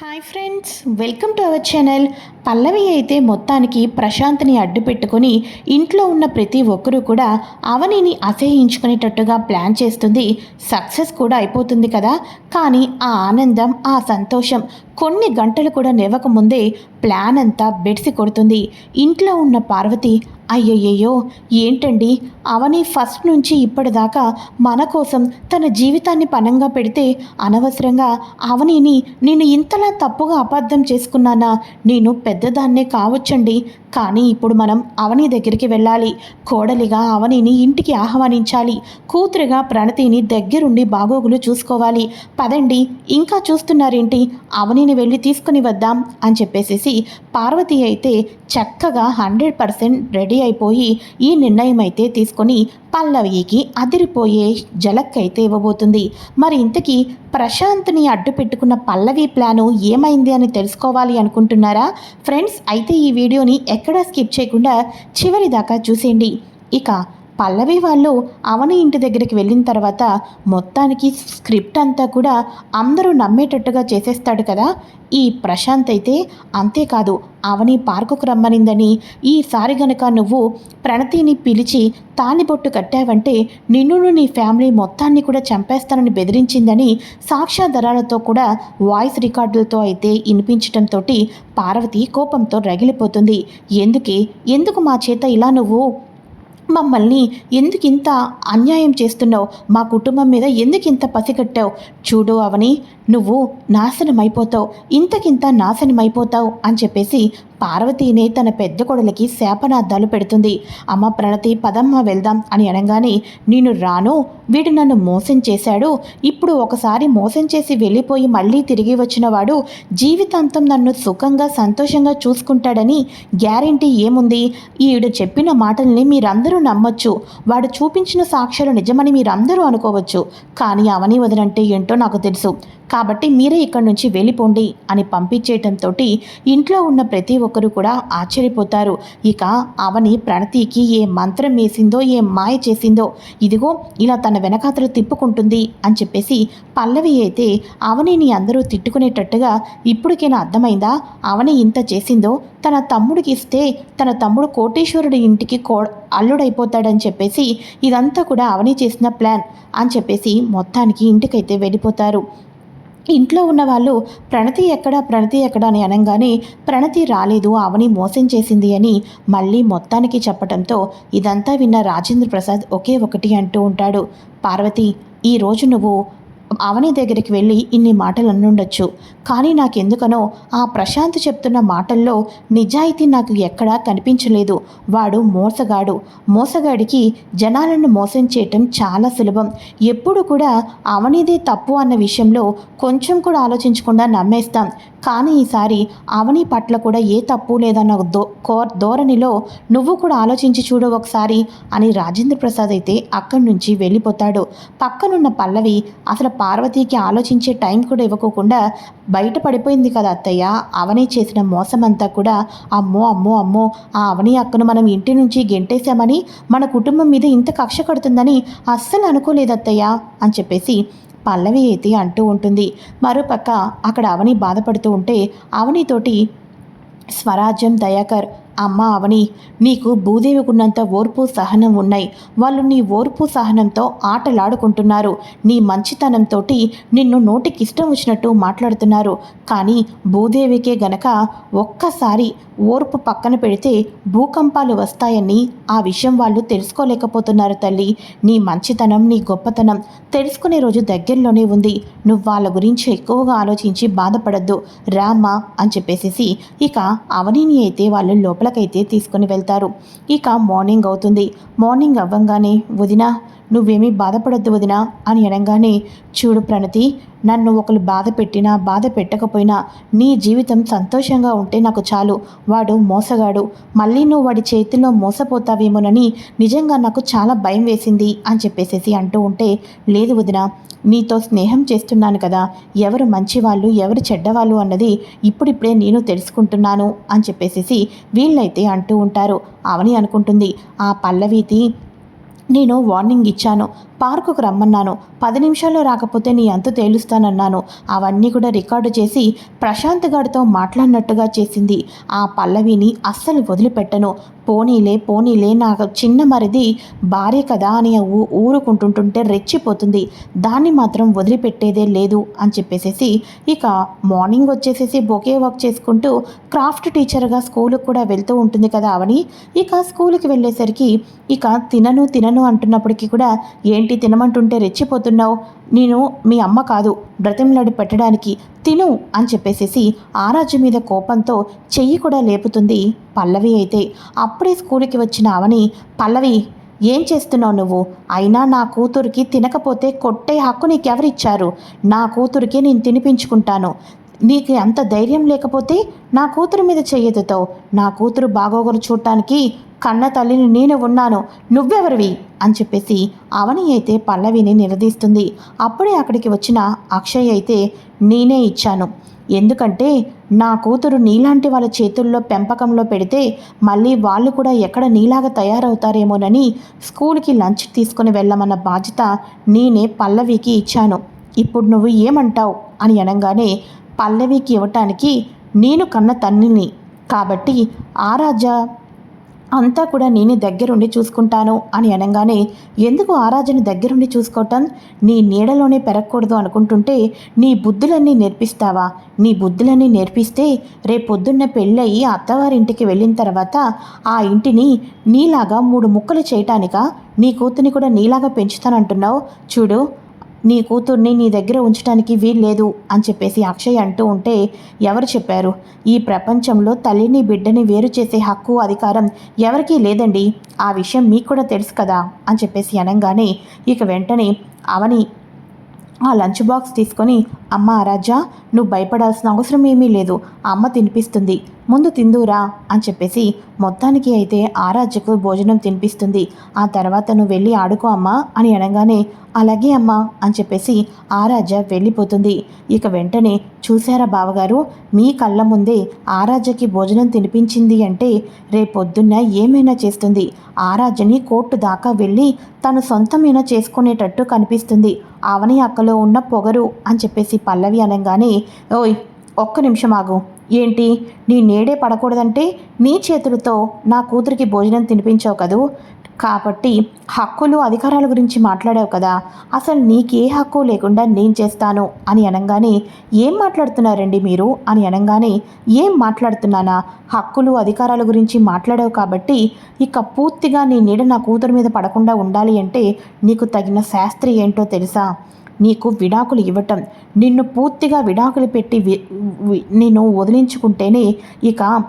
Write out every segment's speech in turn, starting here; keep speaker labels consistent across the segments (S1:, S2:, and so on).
S1: Hi friends welcome to our channel Pallavi అయితే మొత్తానికి ప్రశాంత్ని అడ్డు పెట్టుకొని ఇంట్లో ఉన్న ప్రతి ఒక్కరూ కూడా అవనిని అసహించుకునేటట్టుగా ప్లాన్ చేస్తుంది. సక్సెస్ కూడా అయిపోతుంది కదా. కానీ ఆ ఆనందం ఆ సంతోషం కొన్ని గంటలు కూడా నివ్వకముందే ప్లాన్ అంతా బెడిసి కొడుతుంది. ఇంట్లో ఉన్న పార్వతి అయ్యయ్యో ఏంటండి? అవని ఫస్ట్ నుంచి ఇప్పటిదాకా మన కోసం తన జీవితాన్ని పనంగా పెడితే అనవసరంగా అవనిని నేను ఇంతలా తప్పుగా అబద్ధం చేసుకున్నానా? నేను పెద్దదాన్నే కావచ్చండి. కానీ ఇప్పుడు మనం అవని దగ్గరికి వెళ్ళాలి. కోడలిగా అవనిని ఇంటికి ఆహ్వానించాలి. కూతురుగా ప్రణతిని దగ్గరుండి బాగోగులు చూసుకోవాలి. పదండి ఇంకా చూస్తున్నారేంటి? అవనిని వెళ్ళి తీసుకుని వద్దాం అని చెప్పేసేసి పార్వతి అయితే చక్కగా హండ్రెడ్ పర్సెంట్ రెడీ అయిపోయి ఈ నిర్ణయం అయితే తీసుకొని పల్లవికి అదిరిపోయే జలక్కైతే ఇవ్వబోతుంది. మరి ఇంతకీ ప్రశాంత్ని అడ్డు పెట్టుకున్న పల్లవి ప్లాను ఏమైంది అని తెలుసుకోవాలి అనుకుంటున్నారా? ఫ్రెండ్స్ అయితే ఈ వీడియోని ఎక్కడా స్కిప్ చేయకుండా చివరి దాకా చూసేయండి. ఇక పల్లవి వాళ్ళు అవని ఇంటి దగ్గరికి వెళ్ళిన తర్వాత మొత్తానికి స్క్రిప్ట్ అంతా కూడా అందరూ నమ్మేటట్టుగా చేసేస్తాడు కదా. ఈ ప్రశాంత్ అయితే అంతేకాదు అవని పార్కుకు రమ్మనిందని ఈసారి గనక నువ్వు ప్రణతిని పిలిచి తాలిబొట్టు కట్టావంటే నిన్నును నీ ఫ్యామిలీ మొత్తాన్ని కూడా చంపేస్తానని బెదిరించిందని సాక్ష్యాధారాలతో కూడా వాయిస్ రికార్డులతో అయితే వినిపించడంతో పార్వతి కోపంతో రగిలిపోతుంది. ఎందుకే? ఎందుకు మా చేత ఇలా నువ్వు మమ్మల్ని ఎందుకింత అన్యాయం చేస్తున్నావు? మా కుటుంబం మీద ఎందుకు ఇంత పసిగట్టావు? చూడు అవని నువ్వు నాశనం అయిపోతావు ఇంతకింత నాశనం అని చెప్పేసి పార్వతీనే తన పెద్ద కొడలకి శాపనార్థాలు పెడుతుంది. అమ్మ ప్రణతి పదమ్మ వెళ్దాం అని అనగానే నేను రాను వీడు నన్ను మోసం చేశాడు. ఇప్పుడు ఒకసారి మోసం చేసి వెళ్ళిపోయి మళ్ళీ తిరిగి వచ్చిన వాడు జీవితాంతం నన్ను సుఖంగా సంతోషంగా చూసుకుంటాడని గ్యారంటీ ఏముంది? ఈడు చెప్పిన మాటల్ని మీరందరూ నమ్మొచ్చు. వాడు చూపించిన సాక్ష్యాలు నిజమని మీరందరూ అనుకోవచ్చు. కానీ అవని వదనంటే ఏంటో నాకు తెలుసు. కాబట్టి మీరే ఇక్కడి నుంచి వెళ్ళిపోండి అని పంపించేయటంతో ఇంట్లో ఉన్న ప్రతి ఒక్కరు కూడా ఆశ్చర్యపోతారు. ఇక అవని ప్రణతికి ఏ మంత్రం వేసిందో ఏ మాయ చేసిందో ఇదిగో ఇలా తన వెనకాతలు తిప్పుకుంటుంది అని చెప్పేసి పల్లవి అయితే అవనిని అందరూ తిట్టుకునేటట్టుగా ఇప్పటికైనా అర్థమైందా? అవని ఇంత చేసిందో తన తమ్ముడికి ఇస్తే తన తమ్ముడు కోటేశ్వరుడి ఇంటికి కో అల్లుడైపోతాడని చెప్పేసి ఇదంతా కూడా అవని చేసిన ప్లాన్ అని చెప్పేసి మొత్తానికి ఇంటికైతే వెళ్ళిపోతారు. ఇంట్లో ఉన్న వాళ్ళు ప్రణతి ఎక్కడ ప్రణతి ఎక్కడ అని అనగానే ప్రణతి రాలేదు అవని మోసం చేసింది అని మళ్ళీ మొత్తానికి చెప్పడంతో ఇదంతా విన్న రాజేంద్ర ప్రసాద్ ఒకే ఒకటి అంటూ ఉంటాడు. పార్వతి ఈరోజు నువ్వు అవని దగ్గరికి వెళ్ళి ఇన్ని మాటలు అనుండొచ్చు కానీ నాకెందుకనో ఆ ప్రశాంత్ చెప్తున్న మాటల్లో నిజాయితీ నాకు ఎక్కడా కనిపించలేదు. వాడు మోసగాడు. మోసగాడికి జనాలను మోసం చేయటం చాలా సులభం. ఎప్పుడు కూడా అవనిదే తప్పు అన్న విషయంలో కొంచెం కూడా ఆలోచించకుండా నమ్మేస్తాం. కానీ ఈసారి అవని పట్ల కూడా ఏ తప్పు లేదన్న దో కో ధోరణిలో నువ్వు కూడా ఆలోచించి చూడు ఒకసారి అని రాజేంద్ర ప్రసాద్ అయితే అక్కడి నుంచి వెళ్ళిపోతాడు. పక్కనున్న పల్లవి అసలు పార్వతికి ఆలోచించే టైం కూడా ఇవ్వకోకుండా బయట పడిపోయింది కదా అత్తయ్య. అవని చేసిన మోసం అంతా కూడా అమ్మో అమ్మో అమ్మో ఆ అవని అక్కను మనం ఇంటి నుంచి గెంటేశామని మన కుటుంబం మీద ఇంత కక్ష కడుతుందని అస్సలు అనుకోలేదు అత్తయ్య అని చెప్పేసి పల్లవి అయితే అంటూ ఉంటుంది. మరోపక్క అక్కడ అవని బాధపడుతూ ఉంటే అవనితోటి స్వరాజ్యం దయాకర్ అమ్మ అవని నీకు భూదేవికున్నంత ఓర్పు సహనం ఉన్నాయి. వాళ్ళు నీ ఓర్పు సహనంతో ఆటలాడుకుంటున్నారు. నీ మంచితనంతో నిన్ను నోటికిష్టం వచ్చినట్టు మాట్లాడుతున్నారు. కానీ భూదేవికే గనక ఒక్కసారి ఓర్పు పక్కన పెడితే భూకంపాలు వస్తాయని ఆ విషయం వాళ్ళు తెలుసుకోలేకపోతున్నారు తల్లి. నీ మంచితనం నీ గొప్పతనం తెలుసుకునే రోజు దగ్గరలోనే ఉంది. నువ్వు వాళ్ళ గురించి ఎక్కువగా ఆలోచించి బాధపడద్దు. రామ్మా అని చెప్పేసేసి ఇక అవనిని అయితే వాళ్ళు లోపలకైతే తీసుకుని వెళ్తారు. ఇక మార్నింగ్ అవుతుంది. మార్నింగ్ అవ్వంగానే వదిన నువ్వేమీ బాధపడద్దు వదినా అని అనగానే చూడు ప్రణతి నన్ను ఒకరు బాధ పెట్టినా బాధ పెట్టకపోయినా నీ జీవితం సంతోషంగా ఉంటే నాకు చాలు. వాడు మోసగాడు. మళ్ళీ నువ్వు వాడి చేతిలో మోసపోతావేమోనని నిజంగా నాకు చాలా భయం వేసింది అని చెప్పేసేసి అంటూ ఉంటే లేదు వదిన నీతో స్నేహం చేస్తున్నాను కదా. ఎవరు మంచివాళ్ళు ఎవరు చెడ్డవాళ్ళు అన్నది ఇప్పుడిప్పుడే నేను తెలుసుకుంటున్నాను అని చెప్పేసేసి వీళ్ళైతే అంటూ ఉంటారు. అవని అనుకుంటుంది ఆ పల్లవీతి నేను వార్నింగ్ ఇచ్చాను. పార్కుకు రమ్మన్నాను. పది నిమిషాల్లో రాకపోతే నీ అంతు తేలుస్తానన్నాను. అవన్నీ కూడా రికార్డు చేసి ప్రశాంత్ గారితో మాట్లాడినట్టుగా చేసింది. ఆ పల్లవిని అస్సలు వదిలిపెట్టను. పోనీలే పోనీలే నాకు చిన్న మరిది భార్య కదా అని ఊ ఊరుకుంటుంటుంటే రెచ్చిపోతుంది. దాన్ని మాత్రం వదిలిపెట్టేదే లేదు అని చెప్పేసేసి ఇక మార్నింగ్ వచ్చేసేసి బొకే వర్క్ చేసుకుంటూ క్రాఫ్ట్ టీచర్గా స్కూల్కి కూడా వెళ్తూ ఉంటుంది కదా అవని ఇక స్కూల్కి వెళ్ళేసరికి ఇక తినను తినను అంటున్నప్పటికీ కూడా ఏంటి తినమంటుంటే రెచ్చిపోతున్నావు? నేను మీ అమ్మ కాదు బ్రతిమలాడి పెట్టడానికి తిను అని చెప్పేసేసి ఆరాజు మీద కోపంతో చెయ్యి కూడా లేపుతుంది పల్లవి అయితే. అప్పుడే స్కూల్కి వచ్చిన అవని పల్లవి ఏం చేస్తున్నావు నువ్వు? అయినా నా కూతురికి తినకపోతే కొట్టే హక్కు నీకెవరిచ్చారు? నా కూతురికి నేను తినిపించుకుంటాను. నీకు అంత ధైర్యం లేకపోతే నా కూతురు మీద చెయ్యెత్తుతావు నా కూతురు బాగోగులు చూడటానికి కన్న తల్లిని నేను ఉన్నాను. నువ్వెవరివి? అని చెప్పేసి అవని అయితే పల్లవిని నిలదీస్తుంది. అప్పుడే అక్కడికి వచ్చిన అక్షయ్ అయితే నేనే ఇచ్చాను. ఎందుకంటే నా కూతురు నీలాంటి వాళ్ళ చేతుల్లో పెంపకంలో పెడితే మళ్ళీ వాళ్ళు కూడా ఎక్కడ నీలాగా తయారవుతారేమోనని స్కూల్కి లంచ్ తీసుకుని వెళ్ళమన్న బాధ్యత నేనే పల్లవికి ఇచ్చాను. ఇప్పుడు నువ్వు ఏమంటావు? అని అనగానే పల్లవికి ఇవ్వటానికి నేను కన్న తన్నిని కాబట్టి ఆ రాజా అంతా కూడా నేనే దగ్గరుండి చూసుకుంటాను అని అనగానే ఎందుకు ఆరాజని దగ్గరుండి చూసుకోవటం? నీ నీడలోనే పెరగకూడదు అనుకుంటుంటే నీ బుద్ధులన్నీ నేర్పిస్తావా? నీ బుద్ధులన్నీ నేర్పిస్తే రేపొద్దున్న పెళ్ళయి అత్తవారింటికి వెళ్ళిన తర్వాత ఆ ఇంటిని నీలాగా మూడు ముక్కలు చేయటానికా? నీ కూతుని కూడా నీలాగా పెంచుతానంటున్నావు. చూడు నీ కూతుర్ని నీ దగ్గర ఉంచడానికి వీల్లేదు అని చెప్పేసి అక్షయ్ అంటూ ఉంటే ఎవరు చెప్పారు? ఈ ప్రపంచంలో తల్లిని బిడ్డని వేరు చేసే హక్కు అధికారం ఎవరికీ లేదండి. ఆ విషయం మీకు కూడా తెలుసు కదా అని చెప్పేసి అనగానే ఇక వెంటనే అవని ఆ లంచ్ బాక్స్ తీసుకొని అమ్మ రాజా నువ్వు భయపడాల్సిన అవసరం ఏమీ లేదు. అమ్మ తినిపిస్తుంది. ముందు తిందురా అని చెప్పేసి మొత్తానికి అయితే ఆరాధ్యకు భోజనం తినిపిస్తుంది. ఆ తర్వాత నువ్వు వెళ్ళి ఆడుకో అమ్మా అని అనగానే అలాగే అమ్మా అని చెప్పేసి ఆరాధ్య వెళ్ళిపోతుంది. ఇక వెంటనే చూశారా బావగారు మీ కళ్ళ ముందే ఆరాధ్యకి భోజనం తినిపించింది అంటే రేపొద్దున్న ఏమైనా చేస్తుంది. ఆరాధ్యని కోర్టు దాకా వెళ్ళి తను సొంతమైనా చేసుకునేటట్టు కనిపిస్తుంది. అవని అక్కలో ఉన్న పొగరు అని చెప్పేసి పల్లవి అనగానే ఓయ్ ఒక్క నిమిషం ఆగు. ఏంటి? నీ నేడే పడకూడదంటే నీ చేతులతో నా కూతురికి భోజనం తినిపించావు కదూ? కాబట్టి హక్కులు అధికారాల గురించి మాట్లాడావు కదా. అసలు నీకే హక్కు లేకుండా నేను చేస్తాను అని అనగానే ఏం మాట్లాడుతున్నారండి మీరు? అని అనగానే ఏం మాట్లాడుతున్నానా? హక్కులు అధికారాల గురించి మాట్లాడావు కాబట్టి ఇక పూర్తిగా నీ నీడ నా కూతురు మీద పడకుండా ఉండాలి అంటే నీకు తగిన శాస్త్రి ఏంటో తెలుసా? నీకు విడాకులు ఇవ్వటం. నిన్ను పూర్తిగా విడాకులు పెట్టి వి- నేను వదిలించుకుంటేనే ఇక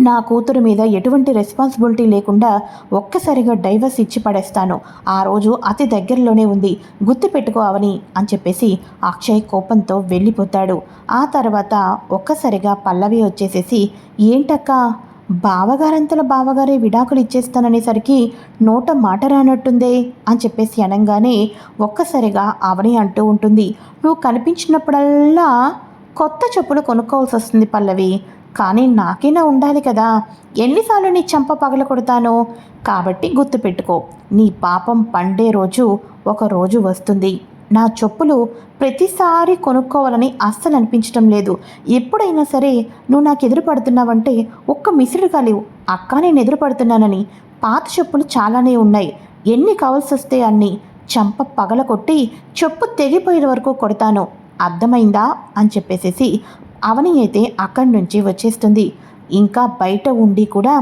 S1: నా కూతురు మీద ఎటువంటి రెస్పాన్సిబిలిటీ లేకుండా ఒక్కసారిగా డైవర్స్ ఇచ్చి పడేస్తాను. ఆ రోజు అతి దగ్గరలోనే ఉంది. గుర్తుపెట్టుకో అవని అని చెప్పేసి అక్షయ్ కోపంతో వెళ్ళిపోతాడు. ఆ తర్వాత ఒక్కసారిగా పల్లవి వచ్చేసేసి ఏంటక్కా? బావగారంతల బావగారే విడాకులు ఇచ్చేస్తాననేసరికి నోట మాట రానట్టుందే అని చెప్పేసి అనగానే ఒక్కసారిగా ఆవని అంటూ ఉంటుంది నువ్వు కనిపించినప్పుడల్లా కొత్త చెప్పులు కొనుక్కోవాల్సి వస్తుంది పల్లవి. కానీ నాకైనా ఉండాలి కదా. ఎన్నిసార్లు నీ చంప పగల కొడతాను? కాబట్టి గుర్తుపెట్టుకో నీ పాపం పండే రోజు ఒక రోజు వస్తుంది. నా చెప్పులు ప్రతిసారి కొనుక్కోవాలని అస్సలు అనిపించడం లేదు. ఎప్పుడైనా సరే నువ్వు నాకు ఎదురు పడుతున్నావంటే ఒక్క మిసిడు కాలేవు అక్క నేను ఎదురు పడుతున్నానని పాత చెప్పులు చాలానే ఉన్నాయి. ఎన్ని కావాల్సి వస్తే అన్ని చంప పగల కొట్టి చెప్పు తెగిపోయే వరకు కొడతాను. అర్థమైందా? అని చెప్పేసేసి అవని అయితే అక్కడి నుంచి వచ్చేస్తుంది. ఇంకా బయట ఉండి కూడా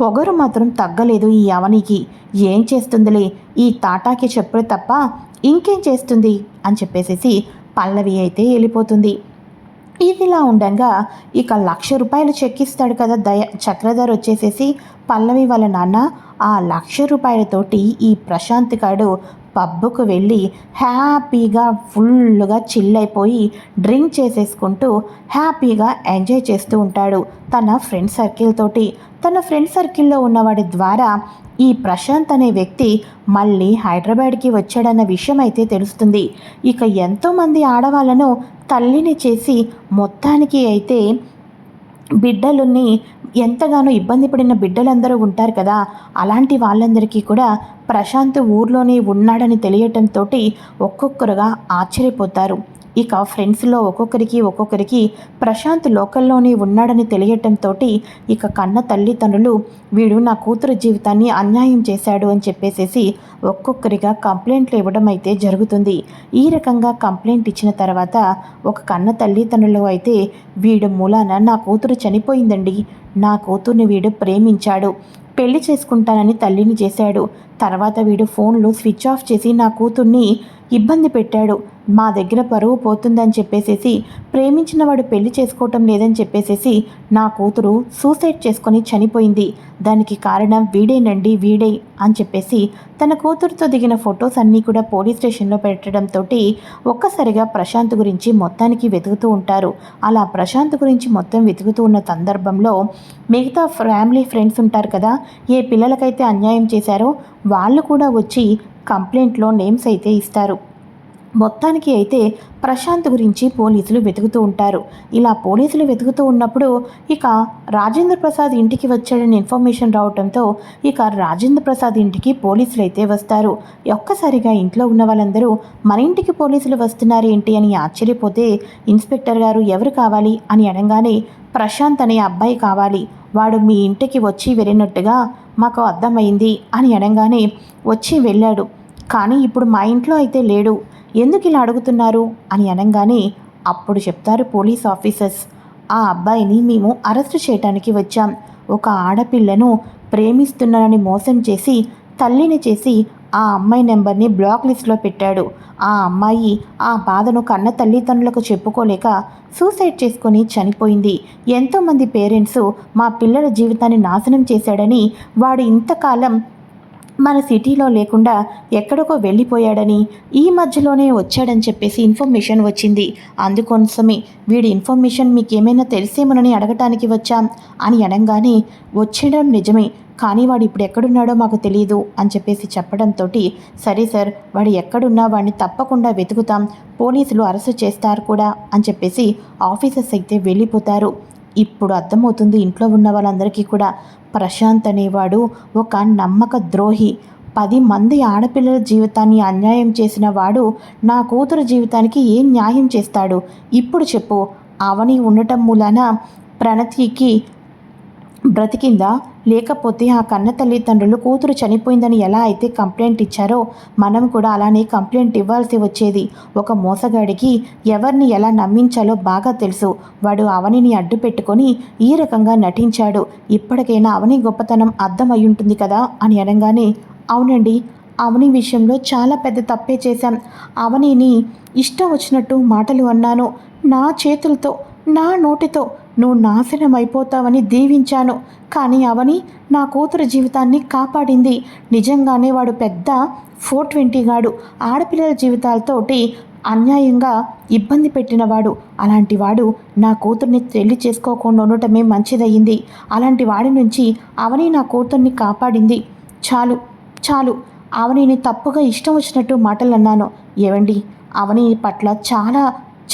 S1: పొగరు మాత్రం తగ్గలేదు ఈ అవనికి. ఏం చేస్తుందిలే? ఈ తాటాకి చెప్పులు తప్ప ఇంకేం చేస్తుంది? అని చెప్పేసేసి పల్లవి అయితే వెళ్ళిపోతుంది. ఇదిలా ఉండగా ఇక లక్ష రూపాయలు చెక్ ఇస్తాడు కదా దయ చక్రధర్ వచ్చేసేసి పల్లవి వాళ్ళ నాన్న ఆ లక్ష రూపాయలతోటి ఈ ప్రశాంత్ గాడు పబ్బుకు వెళ్ళి హ్యాపీగా ఫుల్గా చిల్ అయిపోయి డ్రింక్ చేసేసుకుంటూ హ్యాపీగా ఎంజాయ్ చేస్తూ ఉంటాడు తన ఫ్రెండ్ సర్కిల్ తోటి. తన ఫ్రెండ్ సర్కిల్లో ఉన్నవాడి ద్వారా ఈ ప్రశాంత్ అనే వ్యక్తి మళ్ళీ హైదరాబాద్కి వచ్చాడన్న విషయం అయితే తెలుస్తుంది. ఇక ఎంతోమంది ఆడవాళ్ళను తల్లిని చేసి మొత్తానికి అయితే బిడ్డలుని ఎంతగానో ఇబ్బంది పడిన బిడ్డలందరూ ఉంటారు కదా అలాంటి వాళ్ళందరికీ కూడా ప్రశాంత్ ఊర్లోనే ఉన్నాడని తెలియటంతో ఒక్కొక్కరుగా ఆశ్చర్యపోతారు. ఇక ఫ్రెండ్స్లో ఒక్కొక్కరికి ఒక్కొక్కరికి ప్రశాంత్ లోకల్లోనే ఉన్నాడని తెలియటంతో ఇక కన్న తల్లిదండ్రులు వీడు నా కూతురు జీవితాన్ని అన్యాయం చేశాడు అని చెప్పేసేసి ఒక్కొక్కరిగా కంప్లైంట్లు ఇవ్వడం అయితే జరుగుతుంది. ఈ రకంగా కంప్లైంట్ ఇచ్చిన తర్వాత ఒక కన్న తల్లిదండ్రులు అయితే వీడు మూలాన నా కూతురు చనిపోయిందండి నా కూతుర్ని వీడు ప్రేమించాడు. పెళ్ళి చేసుకుంటానని తల్లిని చేశాడు. తర్వాత వీడు ఫోన్లు స్విచ్ ఆఫ్ చేసి నా కూతుర్ని ఇబ్బంది పెట్టాడు. మా దగ్గర పరువు పోతుందని చెప్పేసేసి ప్రేమించిన వాడు పెళ్ళి చేసుకోవటం లేదని చెప్పేసేసి నా కూతురు సూసైడ్ చేసుకొని చనిపోయింది. దానికి కారణం వీడేనండి వీడే అని చెప్పేసి తన కూతురుతో దిగిన ఫొటోస్ అన్నీ కూడా పోలీస్ స్టేషన్లో పెట్టడంతో ఒక్కసారిగా ప్రశాంత్ గురించి మొత్తానికి వెతుకుతూ ఉంటారు. అలా ప్రశాంత్ గురించి మొత్తం వెతుకుతూ ఉన్న సందర్భంలో మిగతా ఫ్యామిలీ ఫ్రెండ్స్ ఉంటారు కదా ఏ పిల్లలకైతే అన్యాయం చేశారో వాళ్ళు కూడా వచ్చి కంప్లైంట్లో నేమ్స్ అయితే ఇస్తారు. మొత్తానికి అయితే ప్రశాంత్ గురించి పోలీసులు వెతుకుతూ ఉంటారు. ఇలా పోలీసులు వెతుకుతూ ఉన్నప్పుడు ఇక రాజేంద్ర ప్రసాద్ ఇంటికి వచ్చాడని ఇన్ఫర్మేషన్ రావడంతో ఇక రాజేంద్ర ప్రసాద్ ఇంటికి పోలీసులు అయితే వస్తారు. ఒక్కసారిగా ఇంట్లో ఉన్న వాళ్ళందరూ మన ఇంటికి పోలీసులు వస్తున్నారు ఏంటి? అని ఆశ్చర్యపోతే ఇన్స్పెక్టర్ గారు ఎవరు కావాలి? అని అనగానే ప్రశాంత్ అనే అబ్బాయి కావాలి. వాడు మీ ఇంటికి వచ్చి వెళ్ళినట్టుగా మాకు అర్థమైంది అని అనగానే వచ్చి వెళ్ళాడు. కానీ ఇప్పుడు మా ఇంట్లో అయితే లేడు. ఎందుకు ఇలా అడుగుతున్నారు అని అనగానే అప్పుడు చెప్తారు పోలీస్ ఆఫీసర్స్. ఆ అబ్బాయిని మేము అరెస్ట్ చేయడానికి వచ్చాం. ఒక ఆడపిల్లను ప్రేమిస్తున్నానని మోసం చేసి తల్లిని చేసి ఆ అమ్మాయి నెంబర్ని బ్లాక్ లిస్ట్లో పెట్టాడు. ఆ అమ్మాయి ఆ బాధను కన్న తల్లిదండ్రులకు చెప్పుకోలేక సూసైడ్ చేసుకొని చనిపోయింది. ఎంతోమంది పేరెంట్స్ మా పిల్లల జీవితాన్ని నాశనం చేశాడని వాడు ఇంతకాలం మన సిటీలో లేకుండా ఎక్కడికో వెళ్ళిపోయాడని ఈ మధ్యలోనే వచ్చాడని చెప్పేసి ఇన్ఫర్మేషన్ వచ్చింది. అందుకోసమే వీడి ఇన్ఫర్మేషన్ మీకు ఏమైనా తెలిసేమోనని అడగటానికి వచ్చాం అని అనగానే వచ్చేయడం నిజమే కానీ వాడు ఇప్పుడు ఎక్కడున్నాడో మాకు తెలియదు అని చెప్పేసి చెప్పడంతో సరే సార్ వాడు ఎక్కడున్నా వాడిని తప్పకుండా వెతుకుతాం పోలీసులు అరెస్ట్ చేస్తారు కూడా అని చెప్పేసి ఆఫీసర్స్ అయితే వెళ్ళిపోతారు. ఇప్పుడు అర్థమవుతుంది ఇంట్లో ఉన్న వాళ్ళందరికీ కూడా ప్రశాంత్ అనేవాడు ఒక నమ్మక ద్రోహి. పది మంది ఆడపిల్లల జీవితాన్ని అన్యాయం చేసిన వాడు నా కూతురు జీవితానికి ఏం న్యాయం చేస్తాడు? ఇప్పుడు చెప్పు. అవని ఉండటం మూలాన ప్రణతికి బ్రతికిందా? లేకపోతే ఆ కన్న తల్లిదండ్రులు కూతురు చనిపోయిందని ఎలా అయితే కంప్లైంట్ ఇచ్చారో మనం కూడా అలానే కంప్లైంట్ ఇవ్వాల్సి వచ్చేది. ఒక మోసగాడికి ఎవరిని ఎలా నమ్మించాలో బాగా తెలుసు. వాడు అవనిని అడ్డు పెట్టుకొని ఈ రకంగా నటించాడు. ఇప్పటికైనా అవని గొప్పతనం అర్థమై ఉంటుంది కదా అని అనగానే అవునండి అవని విషయంలో చాలా పెద్ద తప్పే చేశాం. అవనిని ఇష్టం వచ్చినట్టు మాటలు అన్నాను. నా చేతులతో నా నోటితో నువ్వు నాశనం అయిపోతావని దీవించాను. కానీ అవని నా కూతురు జీవితాన్ని కాపాడింది. నిజంగానే వాడు పెద్ద ఫోర్ ట్వంటీ గాడు ఆడపిల్లల జీవితాలతోటి అన్యాయంగా ఇబ్బంది పెట్టినవాడు. అలాంటి వాడు నా కూతుర్ని పెళ్ళి చేసుకోకుండా ఉండటమే మంచిదయ్యింది. అలాంటి వాడి నుంచి అవని నా కూతుర్ని కాపాడింది. చాలు చాలు. అవనిని తప్పుగా ఇష్టం వచ్చినట్టు మాటలు అన్నాను ఏవండి? అవని పట్ల చాలా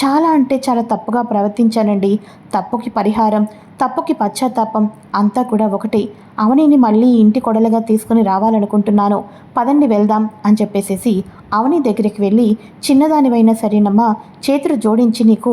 S1: చాలా అంటే చాలా తప్పుగా ప్రవర్తించానండి. తప్పుకి పరిహారం తప్పుకి పశ్చాత్తాపం అంతా కూడా ఒకటి. అవనిని మళ్ళీ ఇంటి కొడలుగా తీసుకుని రావాలనుకుంటున్నాను. పదండి వెళ్దాం అని చెప్పేసేసి అవని దగ్గరికి వెళ్ళి చిన్నదానివైనా సరేనమ్మా చేతులు జోడించి నీకు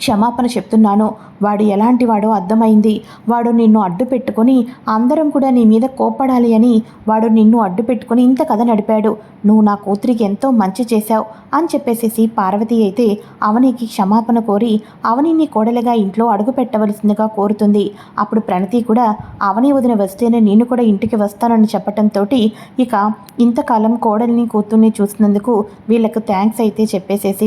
S1: క్షమాపణ చెప్తున్నాను. వాడు ఎలాంటి వాడో అర్థమైంది. వాడు నిన్ను అడ్డు పెట్టుకొని అందరం కూడా నీ మీద కోప్పడాలి అని వాడు నిన్ను అడ్డు పెట్టుకొని ఇంత కథ నడిపాడు. నువ్వు నా కూతురికి ఎంతో మంచి చేశావు అని చెప్పేసేసి పార్వతి అయితే అవనికి క్షమాపణ కోరి అవనిని కోడలిగా ఇంట్లో అడుగు పెట్టవలసిందిగా కోరుతుంది. అప్పుడు ప్రణతి కూడా అవని వదిన వస్తేనే నేను కూడా ఇంటికి వస్తానని చెప్పటంతో ఇక ఇంతకాలం కోడలిని కూతుర్ని చూసినందుకు వీళ్ళకు థ్యాంక్స్ అయితే చెప్పేసేసి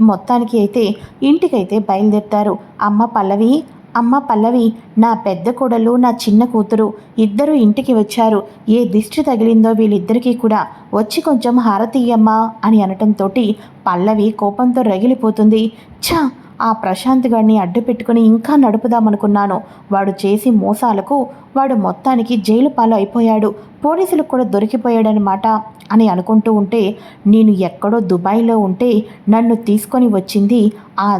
S1: మొత్తానికి అయితే ఇంటికైతే బయలుదేరుతారు. అమ్మ పల్లవి అమ్మ పల్లవి నా పెద్ద కోడలు నా చిన్న కూతురు ఇద్దరు ఇంటికి వచ్చారు. ఏ దిష్టి తగిలిందో వీళ్ళిద్దరికీ కూడా వచ్చి కొంచెం హారతీయమ్మ అని అనటంతో పల్లవి కోపంతో రగిలిపోతుంది. ఛా! ఆ ప్రశాంత్ గారిని అడ్డు పెట్టుకుని ఇంకా నడుపుదామనుకున్నాను. వాడు చేసి మోసాలకు వాడు మొత్తానికి జైలు పాలు అయిపోయాడు పోలీసులకు కూడా దొరికిపోయాడనమాట అని అనుకుంటూ ఉంటే నేను ఎక్కడో దుబాయ్లో ఉంటే నన్ను తీసుకొని వచ్చింది ఆ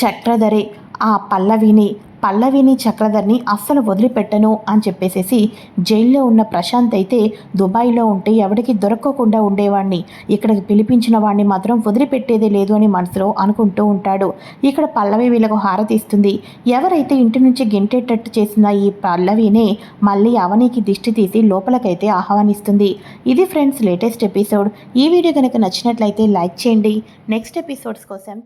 S1: చక్రధరే ఆ పల్లవిని పల్లవిని చక్రధర్ని అస్సలు వదిలిపెట్టను అని చెప్పేసేసి జైల్లో ఉన్న ప్రశాంత్ అయితే దుబాయ్లో ఉంటే ఎవరికి దొరకకుండా ఉండేవాడిని ఇక్కడికి పిలిపించిన వాడిని మాత్రం వదిలిపెట్టేదే లేదు అని మనసులో అనుకుంటూ ఉంటాడు. ఇక్కడ పల్లవి వీళ్ళకు హారతిస్తుంది ఎవరైతే ఇంటి నుంచి గెంటేటట్టు చేసిన ఈ పల్లవినే మళ్ళీ అవనికి దిష్టి తీసి లోపలకైతే ఆహ్వానిస్తుంది. ఇది ఫ్రెండ్స్ లేటెస్ట్ ఎపిసోడ్. ఈ వీడియో కనుక నచ్చినట్లయితే లైక్ చేయండి. నెక్స్ట్ ఎపిసోడ్స్ కోసం